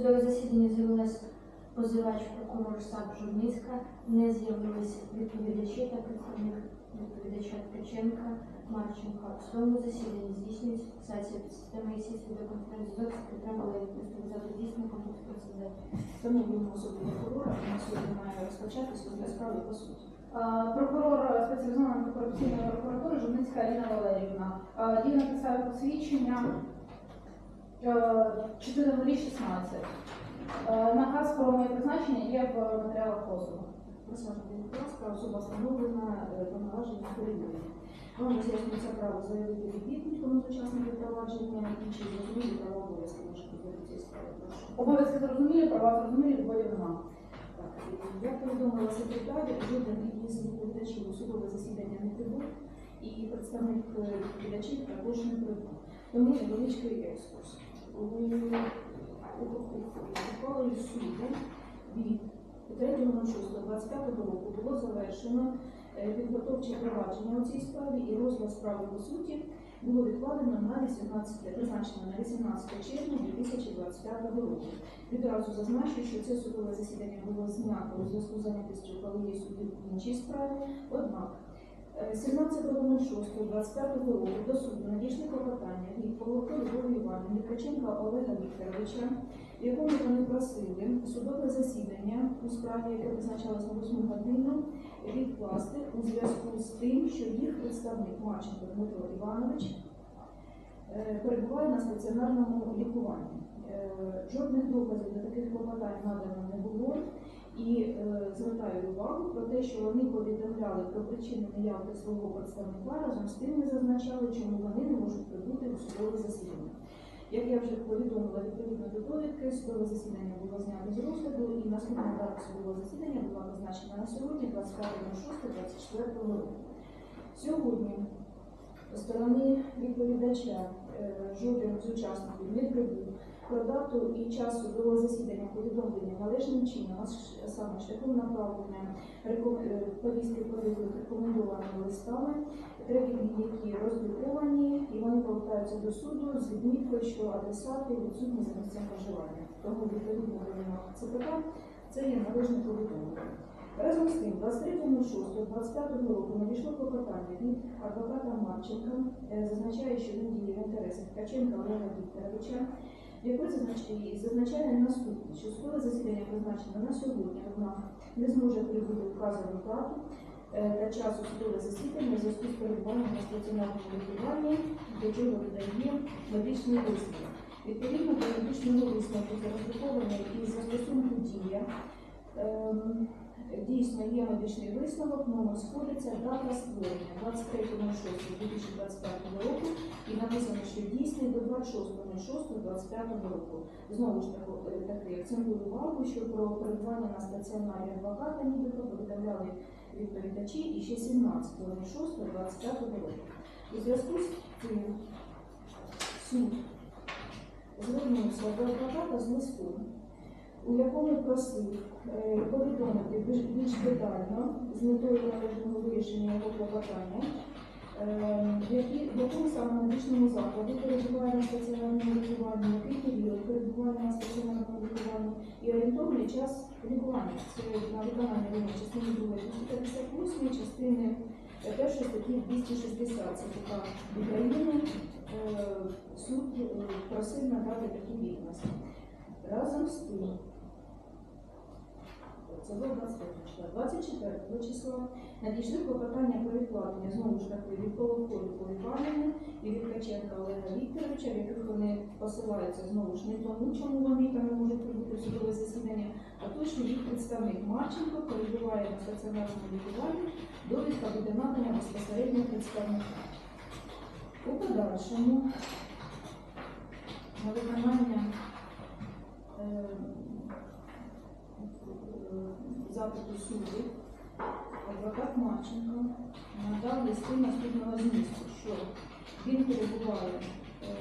Судове засідання з'явилась позивач прокурор САП Журницька, не з'явились відповідачі та представник відповідача Ткаченка Марченка. У судовому засіданні здійснюється фіксація під системою ІСІ відеоконференц-зв'язок секретарем Валерій Приступзати дійсно конкурс процедур. Встановлюємо особу прокурора, на сьогодні має розпочатися розгляд справи по суті. Прокурор спеціалізованої антикорупційної прокуратури Журницька Аліна Валеріївна. Е, Дія посвідчення е, 4.016. Е, Наказ про моє призначення є в матеріалах позову. Будь ласка, особа встановлена, повноваження перевірені. Вам роз'яснюється право заявити відповідь кому з учасників провадження і чи зрозуміли права обов'язки ваших у цій справі. Прошу. Обов'язки зрозумілі, права зрозумілі, відводів нема. Як повідомила секретар, жоден із відповідачів у судове засідання не прибув, і представник е, відповідачів також не прибув. Тому невеличкий екскурс. У ухвалою суду від 3.06.25 року було завершено е, підготовче провадження у цій справі і розгляд справи по суті було відкладено на 18, призначено на 18 червня 2025 року. Відразу зазначу, що це судове засідання було знято у зв'язку з зайнятістю колегії суддів в іншій справі. Однак е, 17.06.25 року до суду надійшли клопотання від Полоко Любові Іванівни Ткаченка Олега Вікторовича, в якому вони просили судове засідання у справі, яке визначалось на 8 годину, відкласти у зв'язку з тим, що їх представник Марченко Дмитро Іванович е, перебуває на стаціонарному лікуванні. Е, Жодних доказів до таких клопотань надано не було. І е, звертаю увагу про те, що вони повідомляли про причини неявки свого представника, разом з тим не зазначали, чому вони не можуть прибути у судове засідання. Як я вже повідомила відповідно до довідки, судове засідання було знято з розгляду і наступна дата судового засідання була назначена на сьогодні, 25.06.24 року. Сьогодні сторони відповідача е, жоден з учасників не прибув дату і час судового засідання повідомлення належним чином, а саме шляхом направлення е, повістки про рекомендованими листами, треки, які роздруковані, і вони повертаються до суду з відміткою, що адресати відсутні за місцем проживання. Тому відповідно до ЦПК це є належне повідомлення. Разом з тим, 23.06.25 року надійшло клопотання від адвоката Марченка, е, зазначає, що він діє в інтересах Ткаченка Олега Вікторовича, в якої зазнач- зазначає наступне, що судове засідання призначено на сьогодні, однак не зможе прибути вказану дату е, та часу судове засідання в зв'язку з перебуванням на стаціонарному лікуванні, до чого видає медичний висновок. Відповідно до медичного висновку зареєстрований із застосунку дія. Дійсно, є медичний висновок, номер сходиться, дата створення 23.06.2025 року і написано, що дійсний до 26.06.25 року. Знову ж таки, е, таки акцентую увагу, що про перебування на стаціонарі адвоката нібито повідомляли відповідачі і ще 17.06.25 року. У зв'язку з цим суд звернувся до адвоката з листом, у якому просив е, повідомити більш, детально з метою належного вирішення його клопотання, е, які- в якому саме медичному закладі перебуває на стаціонарному лікуванні, який період перебування на стаціонарному лікуванні і орієнтовний час лікування. Це на виконання вимог частини 2 258 частини е, першої статті 260 ЦПК України. Суд просив надати такі відомості. Разом з тим, було 25 числа. 24 числа надійшли клопотання про відкладення знову ж таки від Колокові Іванівни і від Ткаченка Олега Вікторовича, в яких вони посилаються знову ж не тому, чому вони там не можуть прибути судове засідання, а то, що їх представник Марченко перебуває на стаціонарному лікуванні, довідка буде надана безпосередньо представника. У подальшому на виконання е, е, запиту суду адвокат Марченко надав листи наступного змісту, що він перебуває е,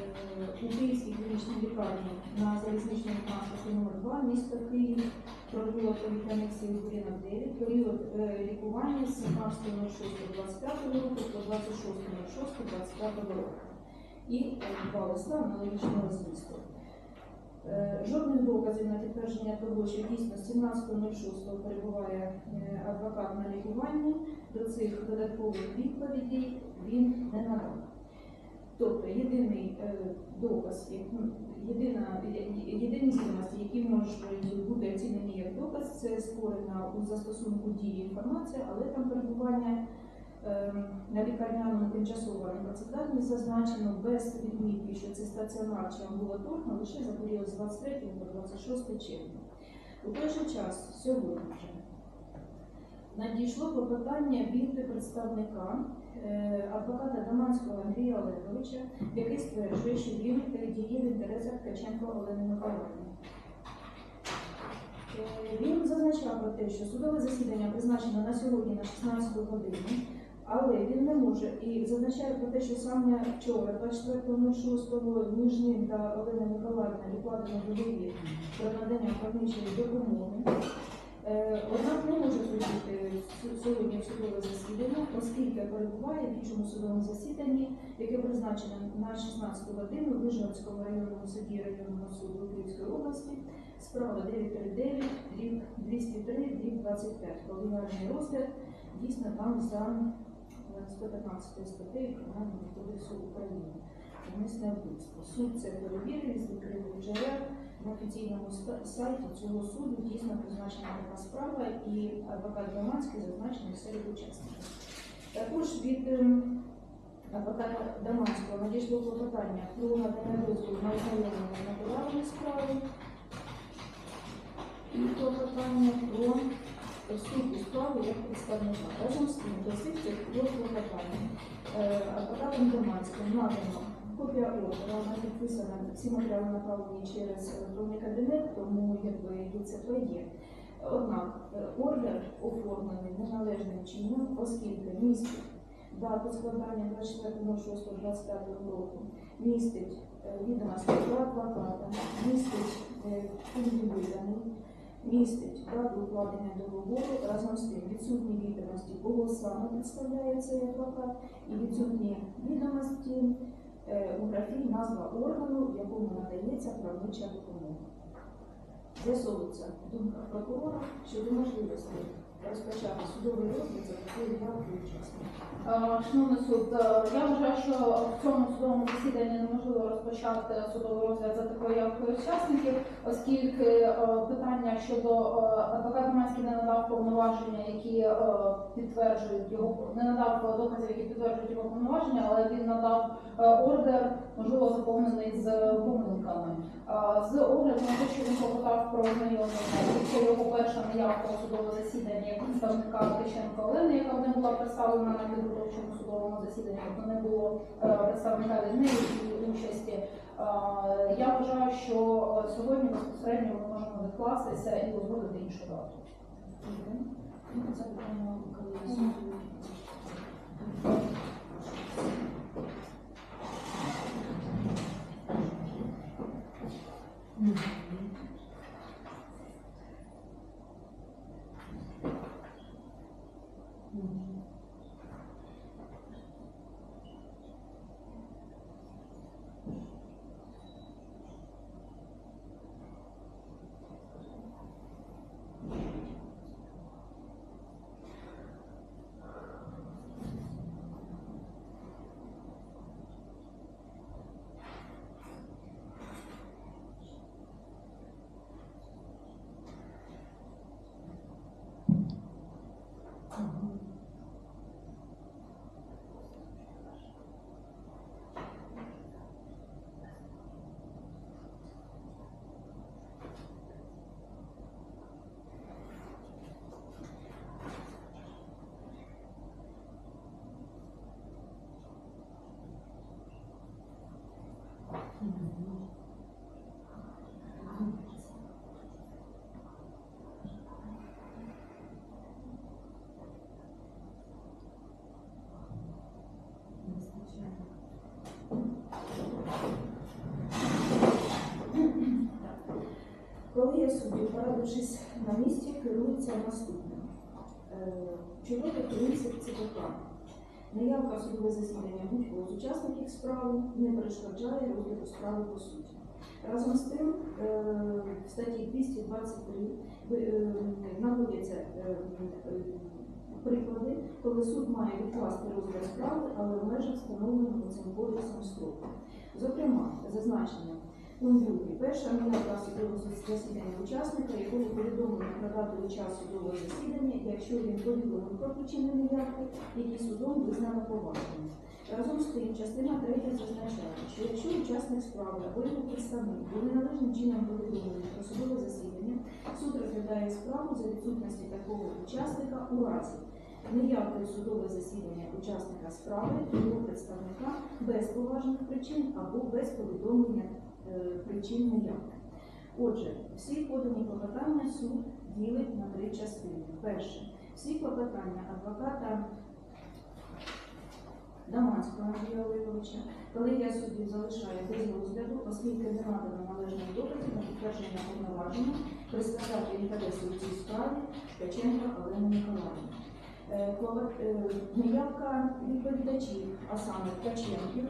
у Київській клінічній лікарні на залізничному транспорті номер 2 місто Київ, провулок повітряних сил будинок 9, період е, лікування з 17.06.25 року по 26.06.25 року. І е, два листа аналогічного змісту. Е, Жодних доказів на підтвердження того, що дійсно 17.06 перебуває е, адвокат на лікуванні, до цих додаткових відповідей він не надав. Тобто єдиний е, доказ, ну, єдина, єдині відомості, які можуть бути оцінені як доказ, це створена у застосунку дії інформація, але там перебування на лікарняному тимчасово непрацездатність зазначено без відмітки, що це стаціонар чи амбулаторно лише за період з 23 по 26 червня. У той же час сьогодні вже надійшло клопотання від представника е, адвоката Даманського Андрія Олеговича, який стверджує, що він діє в інтересах Ткаченко Олени Миколаївни. Е, Він зазначав про те, що судове засідання призначено на сьогодні на 16 годину, але він не може і зазначає про те, що саме вчора, 24.06, між ним та Оленою Миколаївною укладено договір про надання правничої допомоги. Е, Однак не може прийти сьогодні в судове засідання, оскільки перебуває в іншому судовому засіданні, яке призначено на 16 годину в Вижгородському районному суді районного суду Київської області, справа 939, дріб 203, дріб 25. Колегіальний розгляд дійсно там за 115 статтею Кримінального кодексу України. Умисне вбивство. Суд це перевірив з відкритих джерел на офіційному сайті цього суду дійсно призначена така справа, і адвокат Даманський зазначений серед учасників. Також від ем, адвоката Даманського надійшло клопотання про надання дозволу на ознайомлення з справи і клопотання про суд у як представника. Разом з тим, до всіх цих двох клопотань е, адвокатом Даманським надано Копія ордера, вона підписана, всі матеріали направлені через електронний кабінет, тому якби ДЦП є. Однак е, ордер оформлений неналежним чином, оскільки містить дату складання 24.06.25 року, містить е, відомості про адвоката, містить пункт виданий, містить дату укладення договору, разом з тим відсутні відомості, кого саме представляє цей адвокат, і відсутні відомості е, у графі назва органу, якому надається правнича допомога. З'ясовується думка прокурора щодо можливості розпочати судовий розгляд за такою явкою учасника. Е, Шановний суд, е, я вважаю, що в цьому судовому засіданні неможливо розпочати судовий розгляд за такою явкою учасників, оскільки е, питання щодо адвокат Манський не надав повноваження, які підтверджують його, не надав доказів, які підтверджують його повноваження, але він надав ордер, можливо, заповнений з помилками. З огляду на те, що він клопотав про ознайомлення, і це його перша неявка у судове засідання представника Ткаченка Олени, яка не була представлена на підготовчому судовому засіданні, тобто не було е, представника від неї і участі. Е, Я вважаю, що сьогодні безпосередньо ми можемо відкластися і узгодити іншу дату. Ну, Колегія суддів, порадившись на місці, керується наступним. Е, Черговий принцип ЦПК. Неявка судове засідання будь-кого з учасників справи не перешкоджає розгляду справи по суті. Разом з тим, е, в статті 223 ви- е, наводяться приклади, коли суд має відкласти розгляд справи, але в межах встановленого цим кодексом строку. Зокрема, зазначення 2. Перша минута судового засідання учасника, якого повідомлено про дату і час судового засідання, якщо він повідомив про причини неявки, які судом визнано поважними. Разом з тим, частина 3 зазначає, що якщо учасник справи або його представник були належним чином повідомлені про судове засідання, суд розглядає справу за відсутності такого учасника у разі неявки судове засідання учасника справи його представника без поважних причин або без повідомлення причин неявки. Отже, всі подані клопотання суд ділить на три частини. Перше, всі клопотання адвоката Даманського Андрія Олеговича, колегія суддів залишає без розгляду, оскільки не надано належних доказів на підтвердження повноваження представляти інтереси у цій справі Ткаченка Олени Миколаївни. Е, е, Неявка відповідачів, а саме Ткаченків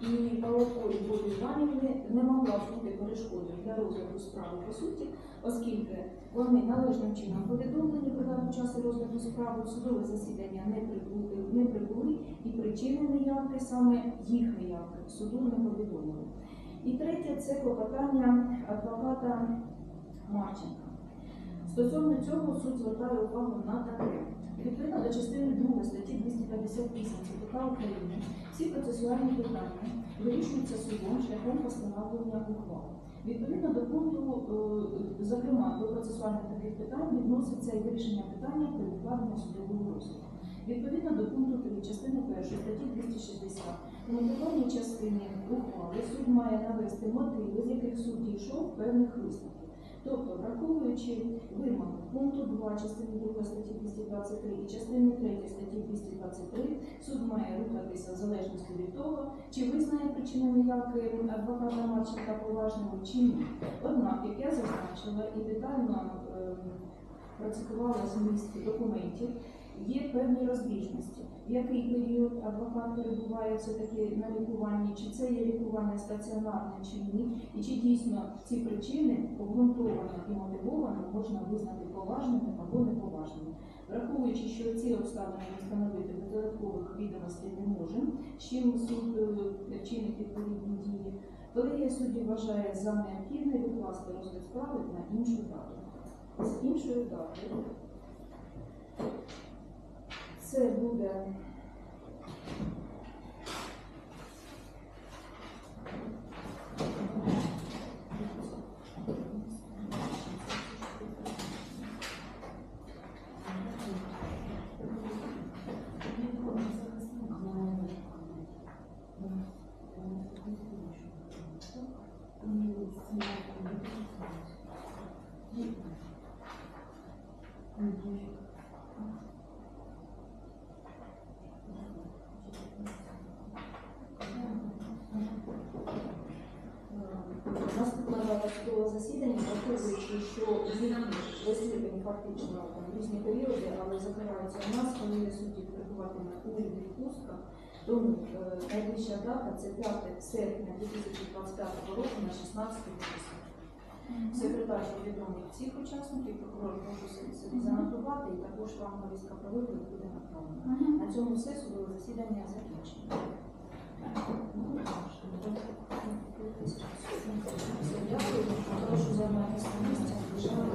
і Павловко Любові Іванівни не могла бути перешкодою для розгляду справи по суті, оскільки вони належним чином повідомлені про часу розгляду справи, судове засідання не прибули, не прибули і причини неявки, саме їх неявки, суду не повідомили. І третє це клопотання адвоката Марченка. Стосовно цього суд звертає увагу на таке. Відповідно до частини 2 статті 258 ЦПК України, всі процесуальні питання вирішуються судом шляхом постановлення ухвал. Відповідно до пункту, е, зокрема, до процесуальних таких питань відноситься і вирішення питання при укладенні судового розгляду. Відповідно до пункту 3 частини 1 статті 260 у мотивованій частині ухвали суд має навести мотиви, з яких суд дійшов певних висновків. Тобто, враховуючи вимоги пункту 2 частини 2 статті 223 і частини 3 статті 223, суд має рухатися в залежності від того, чи визнає причини неявки адвоката Марченка поважними чи ні. Однак, як я зазначила і детально ем, процитувала зміст документів, є певні розбіжності. В який період адвокат перебуває все-таки на лікуванні, чи це є лікування стаціонарне чи ні, і чи дійсно ці причини обґрунтовано і мотивовано можна визнати поважними або неповажними. Враховуючи, що ці обставини встановити без додаткових відомостей не можемо, з чим суд е, вчинить відповідні дії, колегія суддів вважає за необхідне відкласти розгляд справи на іншу дату. З іншою датою це буде судового засідання, враховуючи, що зміни розслідувані фактично там, різні періоди, але закриваються у нас, коли судді перебуватиме у відпустках. Тому е, найближча дата це 5 серпня 2025 року на 16 часу. Секретар повідомив всіх учасників, прокурор прошу собі занотувати, і також вам повістка про виклик буде направлена. На цьому все судове засідання закінчено. Все, Дякую. Прошу займатися місцем. Бажаю.